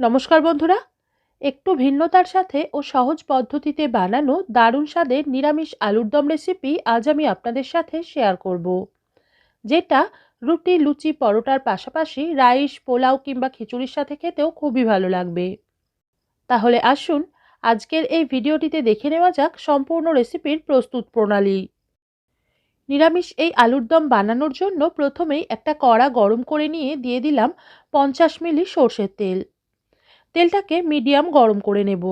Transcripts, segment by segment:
নমস্কার বন্ধুরা। একটু ভিন্নতার সাথে ও সহজ পদ্ধতিতে বানানো দারুণ স্বাদের নিরামিষ আলুর দম রেসিপি আজ আমি আপনাদের সাথে শেয়ার করব। যেটা রুটি, লুচি, পরোটার পাশাপাশি রাইস, পোলাও কিংবা খিচুড়ির সাথে খেতেও খুবই ভালো লাগবে। তাহলে আসুন, আজকের এই ভিডিওটিতে দেখে নেওয়া যাক সম্পূর্ণ রেসিপির প্রস্তুত প্রণালী। নিরামিষ এই আলুর দম বানানোর জন্য প্রথমেই একটা কড়া গরম করে নিয়ে দিয়ে দিলাম পঞ্চাশ মিলি সর্ষের তেল। তেলটাকে মিডিয়াম গরম করে নেব।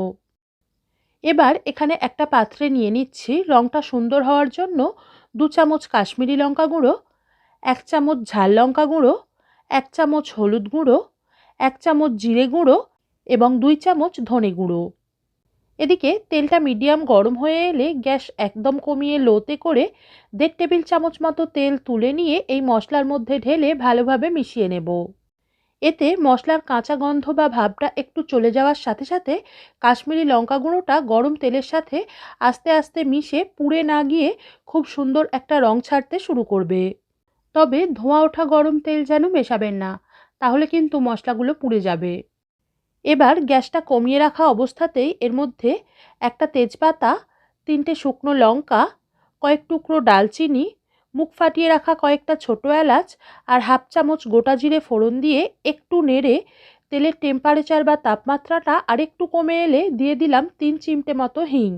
এবার এখানে একটা পাত্রে নিয়ে নিচ্ছি রঙটা সুন্দর হওয়ার জন্য দু চামচ কাশ্মীরি লঙ্কা গুঁড়ো, এক চামচ ঝাল লঙ্কা গুঁড়ো, এক চামচ হলুদ গুঁড়ো, এক চামচ জিরে গুঁড়ো এবং দুই চামচ ধনে গুঁড়ো। এদিকে তেলটা মিডিয়াম গরম হয়ে এলে গ্যাস একদম কমিয়ে লোতে করে দেড় টেবিল চামচ মতো তেল তুলে নিয়ে এই মশলার মধ্যে ঢেলে ভালোভাবে মিশিয়ে নেব। এতে মশলার কাঁচা গন্ধ বা ভাবটা একটু চলে যাওয়ার সাথে সাথে কাশ্মীরি লঙ্কা গুঁড়োটা গরম তেলের সাথে আস্তে আস্তে মিশে পুড়ে না গিয়ে খুব সুন্দর একটা রং ছাড়তে শুরু করবে। তবে ধোঁয়া ওঠা গরম তেল যেন মেশাবেন না, তাহলে কিন্তু মশলাগুলো পুড়ে যাবে। এবার গ্যাসটা কমিয়ে রাখা অবস্থাতেই এর মধ্যে একটা তেজপাতা, তিনটে শুকনো লঙ্কা, কয়েক টুকরো ডালচিনি মুখ ফাটিয়ে রাখা কয়েকটা ছোটো এলাচ আর হাফ চামচ গোটা জিরে ফোড়ন দিয়ে একটু নেড়ে তেলের টেম্পারেচার বা তাপমাত্রাটা আরেকটু কমে এলে দিয়ে দিলাম তিন চিমটে মতো হিং।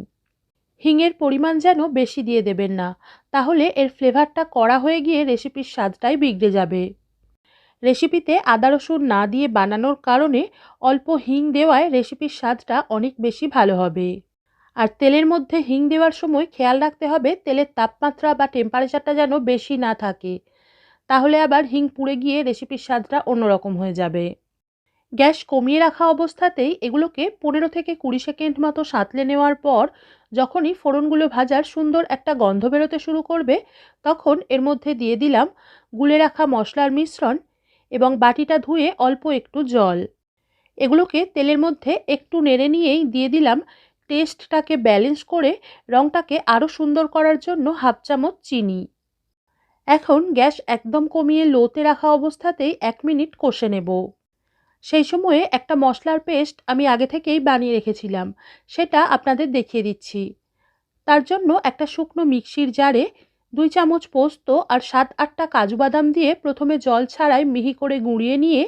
হিংয়ের পরিমাণ যেন বেশি দিয়ে দেবেন না, তাহলে এর ফ্লেভারটা কড়া হয়ে গিয়ে রেসিপির স্বাদটাই বিগড়ে যাবে। রেসিপিতে আদা রসুন না দিয়ে বানানোর কারণে অল্প হিং দেওয়ায় রেসিপির স্বাদটা অনেক বেশি ভালো হবে। আর তেলের মধ্যে হিং দেওয়ার সময় খেয়াল রাখতে হবে তেলের তাপমাত্রা বা টেম্পারেচারটা যেন বেশি না থাকে। তাহলে আবার হিং পুড়ে গিয়ে রেসিপির স্বাদটা অন্যরকম হয়ে যাবে। গ্যাস কমিয়ে রাখা অবস্থাতেই এগুলোকে পনেরো থেকে কুড়ি সেকেন্ড মতো সাঁতলে নেওয়ার পর যখনই ফোড়নগুলো ভাজার সুন্দর একটা গন্ধ বেরোতে শুরু করবে, তখন এর মধ্যে দিয়ে দিলাম গুলে রাখা মশলার মিশ্রণ এবং বাটিটা ধুয়ে অল্প একটু জল। এগুলোকে তেলের মধ্যে একটু নেড়ে নিয়েই দিয়ে দিলাম টেস্টটাকে ব্যালেন্স করে রঙটাকে আরও সুন্দর করার জন্য হাফ চামচ চিনি। এখন গ্যাস একদম কমিয়ে লোতে রাখা অবস্থাতেই এক মিনিট কষে নেব। সেই সময়ে একটা মশলার পেস্ট আমি আগে থেকেই বানিয়ে রেখেছিলাম, সেটা আপনাদের দেখিয়ে দিচ্ছি। তার জন্য একটা শুকনো মিক্সির জারে দুই চামচ পোস্ত আর সাত আটটা কাজু বাদাম দিয়ে প্রথমে জল ছাড়াই মিহি করে গুঁড়িয়ে নিয়ে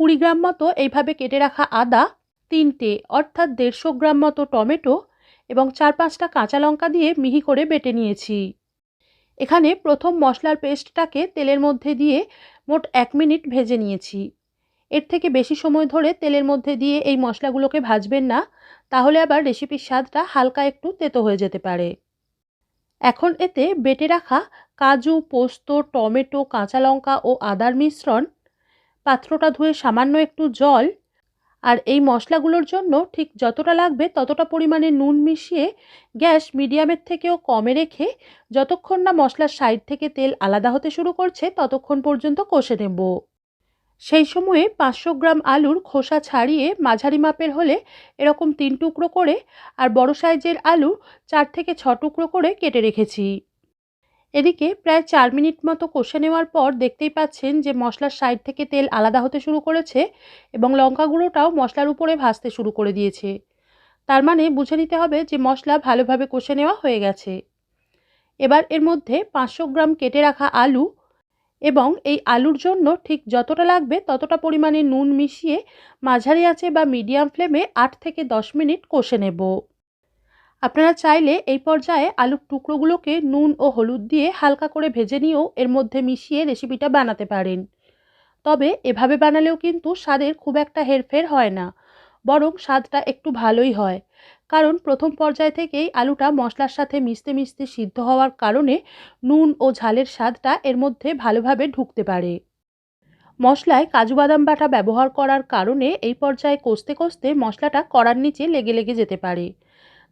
কুড়ি গ্রাম মতো এইভাবে কেটে রাখা আদা তিনটে, অর্থাৎ দেড়শো গ্রাম মতো টমেটো এবং চার পাঁচটা কাঁচা লঙ্কা দিয়ে মিহি করে বেটে নিয়েছি। এখানে প্রথম মশলার পেস্টটাকে তেলের মধ্যে দিয়ে মোট এক মিনিট ভেজে নিয়েছি। এর থেকে বেশি সময় ধরে তেলের মধ্যে দিয়ে এই মশলাগুলোকে ভাজবেন না, তাহলে আবার রেসিপির স্বাদটা হালকা একটু তেতো হয়ে যেতে পারে। এখন এতে বেটে রাখা কাজু, পোস্ত, টমেটো, কাঁচা লঙ্কা ও আদার মিশ্রণ, পাত্রটা ধুয়ে সামান্য একটু জল আর এই মশলাগুলোর জন্য ঠিক যতটা লাগবে ততটা পরিমাণে নুন মিশিয়ে গ্যাস মিডিয়ামের থেকেও কমে রেখে যতক্ষণ না মশলার সাইড থেকে তেল আলাদা হতে শুরু করছে ততক্ষণ পর্যন্ত কষে নেব। সেই সময়ে পাঁচশো গ্রাম আলুর খোসা ছাড়িয়ে মাঝারি মাপের হলে এরকম তিন টুকরো করে আর বড় সাইজের আলু চার থেকে ছ টুকরো করে কেটে রেখেছি। এদিকে প্রায় চার মিনিট মতো কষে নেওয়ার পর দেখতেই পাচ্ছেন যে মশলার সাইড থেকে তেল আলাদা হতে শুরু করেছে এবং লঙ্কা গুঁড়োটাও মশলার উপরে ভাজতে শুরু করে দিয়েছে। তার মানে বুঝে নিতে হবে যে মশলা ভালোভাবে কষে নেওয়া হয়ে গেছে। এবার এর মধ্যে পাঁচশো গ্রাম কেটে রাখা আলু এবং এই আলুর জন্য ঠিক যতটা লাগবে ততটা পরিমাণে নুন মিশিয়ে মাঝারি আছে বা মিডিয়াম ফ্লেমে আট থেকে দশ মিনিট কষে নেব। আপনারা চাইলে এই পর্যায়ে আলুর টুকরোগুলোকে নুন ও হলুদ দিয়ে হালকা করে ভেজে নিয়েও এর মধ্যে মিশিয়ে রেসিপিটা বানাতে পারেন। তবে এভাবে বানালেও কিন্তু স্বাদের খুব একটা হেরফের হয় না, বরং স্বাদটা একটু ভালোই হয়। কারণ প্রথম পর্যায় থেকেই আলুটা মশলার সাথে মিশতে মিশতে সিদ্ধ হওয়ার কারণে নুন ও ঝালের স্বাদটা এর মধ্যে ভালোভাবে ঢুকতে পারে। মশলায় কাজু বাদাম বাটা ব্যবহার করার কারণে এই পর্যায়ে কষতে কষতে মশলাটা কড়ার নিচে লেগে লেগে যেতে পারে।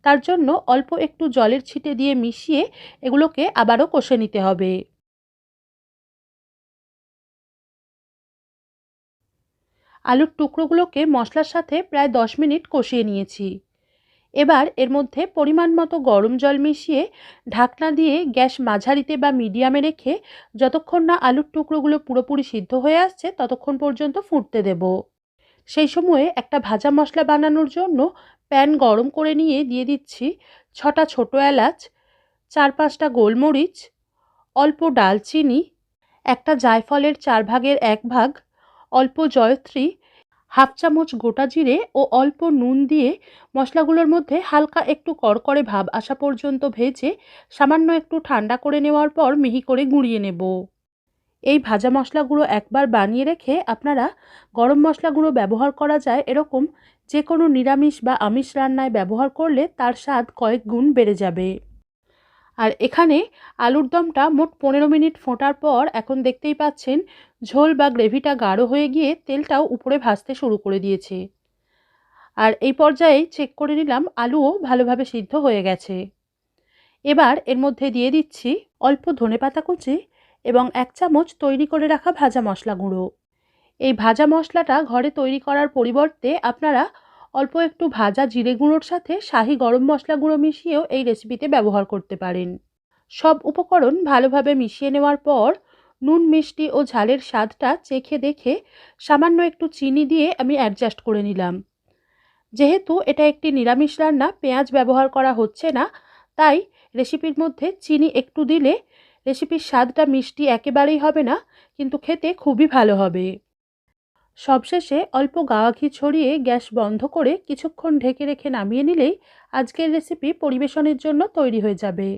তার জন্য অল্প একটু জলের ছিটে দিয়ে মিশিয়ে এগুলোকে আবারও কষে নিতে হবে। আলুর টুকরোগুলোকে মশলার সাথে প্রায় দশ মিনিট কষিয়ে নিয়েছি। এবার এর মধ্যে পরিমাণ মতো গরম জল মিশিয়ে ঢাকনা দিয়ে গ্যাস মাঝারিতে বা মিডিয়ামে রেখে যতক্ষণ না আলুর টুকরোগুলো পুরোপুরি সিদ্ধ হয়ে আসছে ততক্ষণ পর্যন্ত ফুটতে দেব। সেই সময়ে একটা ভাজা মশলা বানানোর জন্য প্যান গরম করে নিয়ে দিয়ে দিচ্ছি ছটা ছোটো এলাচ, চার পাঁচটা গোলমরিচ, অল্প ডালচিনি, একটা জায়ফলের চার ভাগের এক ভাগ, অল্প জয়ত্রী, হাফ চামচ গোটা জিরে ও অল্প নুন দিয়ে মশলাগুলোর মধ্যে হালকা একটু কড়কড়ে ভাব আসা পর্যন্ত ভেজে সামান্য একটু ঠান্ডা করে নেওয়ার পর মিহি করে গুঁড়িয়ে নেব। এই ভাজা মশলাগুলো একবার বানিয়ে রেখে আপনারা গরম মশলাগুলো ব্যবহার করা যায় এরকম যে কোনো নিরামিষ বা আমিষ রান্নায় ব্যবহার করলে তার স্বাদ কয়েক গুণ বেড়ে যাবে। আর এখানে আলুর দমটা মোট পনেরো মিনিট ফোটার পর এখন দেখতেই পাচ্ছেন ঝোল বা গ্রেভিটা গাঢ় হয়ে গিয়ে তেলটাও উপরে ভাজতে শুরু করে দিয়েছে। আর এই পর্যায়ে চেক করে নিলাম আলুও ভালোভাবে সিদ্ধ হয়ে গেছে। এবার এর মধ্যে দিয়ে দিচ্ছি অল্প ধনেপাতা কুচি এবং এক চামচ তৈরি করে রাখা ভাজা মশলা গুঁড়ো। এই ভাজা মশলাটা ঘরে তৈরি করার পরিবর্তে আপনারা অল্প একটু ভাজা জিরে গুঁড়োর সাথে শাহি গরম মশলা গুঁড়ো মিশিয়েও এই রেসিপিতে ব্যবহার করতে পারেন। সব উপকরণ ভালোভাবে মিশিয়ে নেওয়ার পর নুন, মিষ্টি ও ঝালের স্বাদটা চেখে দেখে সামান্য একটু চিনি দিয়ে আমি অ্যাডজাস্ট করে নিলাম। যেহেতু এটা একটি নিরামিষ রান্না, পেঁয়াজ ব্যবহার করা হচ্ছে না, তাই রেসিপির মধ্যে চিনি একটু দিলে রেসিপির স্বাদটা মিষ্টি একেবারেই হবে না, কিন্তু খেতে খুবই ভালো হবে। সবশেষে অল্প গাওয়া ঘি ছড়িয়ে গ্যাস বন্ধ করে কিছুক্ষণ ঢেকে রেখে নামিয়ে নিলেই আজকের রেসিপি পরিবেশনের জন্য তৈরি হয়ে যাবে।